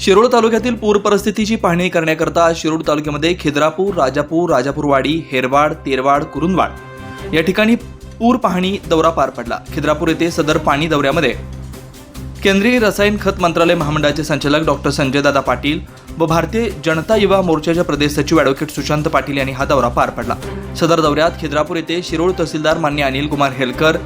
शिरोळ तालुक्यातील पूर परिस्थितीची पाहणी करण्याकरता शिरोळ तालुक्यामध्ये खिद्रापूर राजापूर राजापूरवाडी हेरवाड तेरवाड कुरुंदवाड. या ठिकाणी पूर पाहणी दौरा पार पडला. खिद्रापूर येथे सदर पाणी दौऱ्यामध्ये केंद्रीय रसायन खत मंत्रालय महामंडळाचे संचालक डॉक्टर संजय दादा पाटील व भारतीय जनता युवा मोर्चाच्या प्रदेश सचिव ॲडव्होकेट सुशांत पाटील यांनी हा दौरा पार पडला. सदर दौऱ्यात खिद्रापूर येथे शिरोळ तहसीलदार मान्य अनिल कुमार हेलकर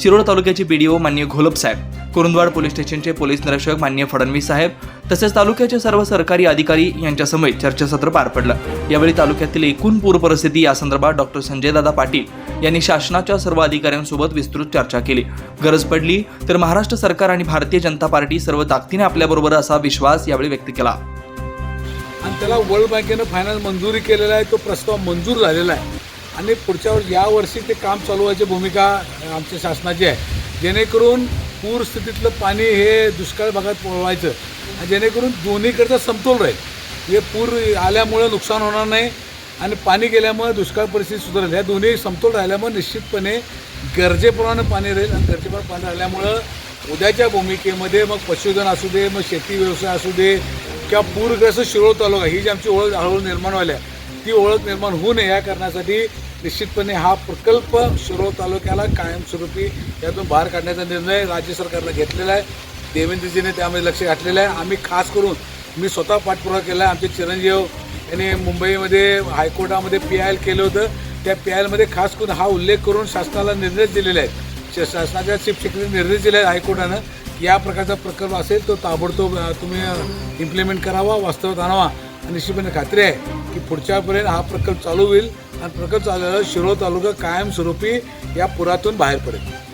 शिरोळ तालुक्याचे बीडीओ मान्य घोलप साहेब कुरुंदवाड पोलीस स्टेशनचे पोलीस निरीक्षक मान्य फडणवीस साहेब तसेच तालुक्याचे सर्व सरकारी अधिकारी यांच्यासमवेत चर्चासत्र पार पडलं. यावेळी तालुक्यातील एकूण पूर परिस्थिती यासंदर्भात डॉक्टर संजय दादा पाटील यांनी शासनाच्या सर्व अधिकाऱ्यांसोबत विस्तृत चर्चा केली. गरज पडली तर महाराष्ट्र सरकार आणि भारतीय जनता पार्टी सर्व ताकदीने आपल्याबरोबर असा विश्वास यावेळी व्यक्त केला. आणि त्याला वर्ल्ड बँकेनं फायनान्स मंजुरी केलेला आहे तो प्रस्ताव मंजूर झालेला आहे. आणि पुढच्या या वर्षी ते काम चालू व्हायची भूमिका आमच्या शासनाची आहे. जेणेकरून पूर स्थितीतलं पाणी हे दुष्काळ भागात पळवायचं. आणि जेणेकरून दोन्हीकडचा समतोल राहील. हे पूर आल्यामुळं नुकसान होणार नाही आणि पाणी गेल्यामुळे दुष्काळ परिस्थिती सुधारेल. ह्या दोन्ही समतोल राहिल्यामुळे निश्चितपणे गरजेप्रमाणे पाणी राहील आणि गरजेप्रमाणे पाणी राहिल्यामुळं उद्याच्या भूमिकेमध्ये मग पशुधन असू दे मग शेती व्यवसाय असू दे किंवा पूरग्रस्त शिरोळ तालुका ही जी आमची ओळख हळूहळू निर्माण व्हायला आहे, ती ओळख निर्माण होऊ नये या कारणासाठी निश्चितपणे हा प्रकल्प शिरोळ तालुक्याला कायमस्वरूपी यातून बाहेर काढण्याचा निर्णय राज्य सरकारनं घेतलेला आहे. देवेंद्रजीने त्यामध्ये लक्ष घातलेलं आहे. आम्ही खास करून मी स्वतः पाठपुरावा केला. आहे आमचे चिरंजीव यांनी मुंबईमध्ये हायकोर्टामध्ये पी आय एल केलं होतं. त्या पी आय एलमध्ये खास करून हा उल्लेख करून शासनाला निर्देश दिलेले आहेत. श- शासनाच्या चीफ सेक्रेटरी निर्देश दिले आहेत हायकोर्टानं की या प्रकारचा प्रकल्प असेल तो ताबडतोब तुम्ही इम्प्लिमेंट करावा वास्तवात आणावा. आणि निश्चितपणे खात्री आहे की पुढच्यापर्यंत हा प्रकल्प चालू होईल. आणि प्रकल्प चालू शिरोळ तालुका कायमस्वरूपी या पुरातून बाहेर पडेल